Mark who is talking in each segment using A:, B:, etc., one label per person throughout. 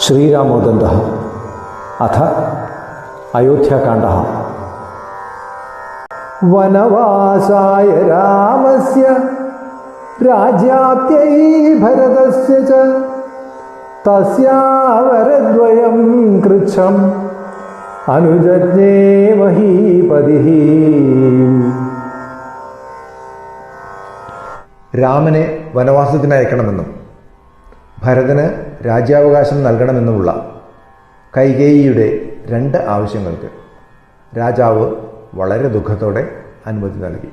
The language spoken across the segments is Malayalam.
A: ശ്രീരാമോദന്ത. അഥ അയോധ്യകാണ്ഡ വനവാസായ രാമസ്യ രാജ്യാപ്യൈ ഭരതസ്യ ച. തസ്യാവരദ്വയം കൃച്ഛം അനുജജ്ഞേ മഹീപതി
B: രാമനെ വനവാസത്തിനയക്കണമെന്നും ഭരതന് രാജ്യാവകാശം നൽകണമെന്നുമുള്ള കൈകേയിയുടെ രണ്ട് ആവശ്യങ്ങൾക്ക് രാജാവ് വളരെ ദുഃഖത്തോടെ അനുമതി നൽകി.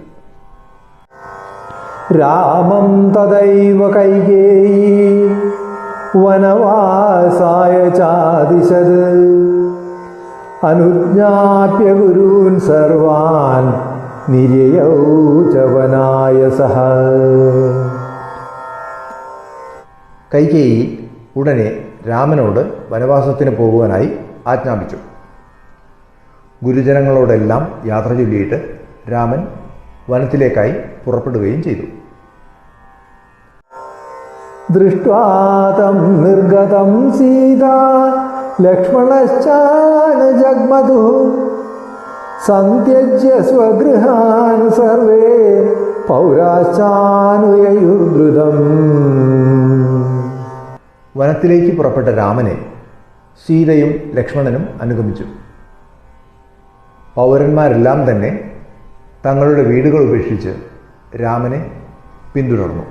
A: രാമം തദൈവ കൈകേയി വനവാസായ ചാദിശത് അനുജ്ഞാപ്യ ഗുരുൻ സർവാൻ നിര്യയൗ ച സഹ.
B: കൈകേയി ഉടനെ രാമനോട് വനവാസത്തിന് പോകുവാനായി ആജ്ഞാപിച്ചു. ഗുരുജനങ്ങളോടെല്ലാം യാത്ര ചൊല്ലിയിട്ട് രാമൻ വനത്തിലേക്കായി പുറപ്പെടുകയും ചെയ്തു.
A: ദൃഷ്ടം നിർഗതം സീത ലക്ഷ്മണശ്ചാന ജഗ്മതു സന്ത്യജ്യ സ്വഗൃഹാൻ സർവേ പൗരാശ്ചാനുയയുദ്രുതം
B: വനത്തിലേക്ക് പുറപ്പെട്ട രാമനെ സീതയും ലക്ഷ്മണനും അനുഗമിച്ചു. പൗരന്മാരെല്ലാം തന്നെ തങ്ങളുടെ വീടുകൾ ഉപേക്ഷിച്ച് രാമനെ പിന്തുടർന്നു.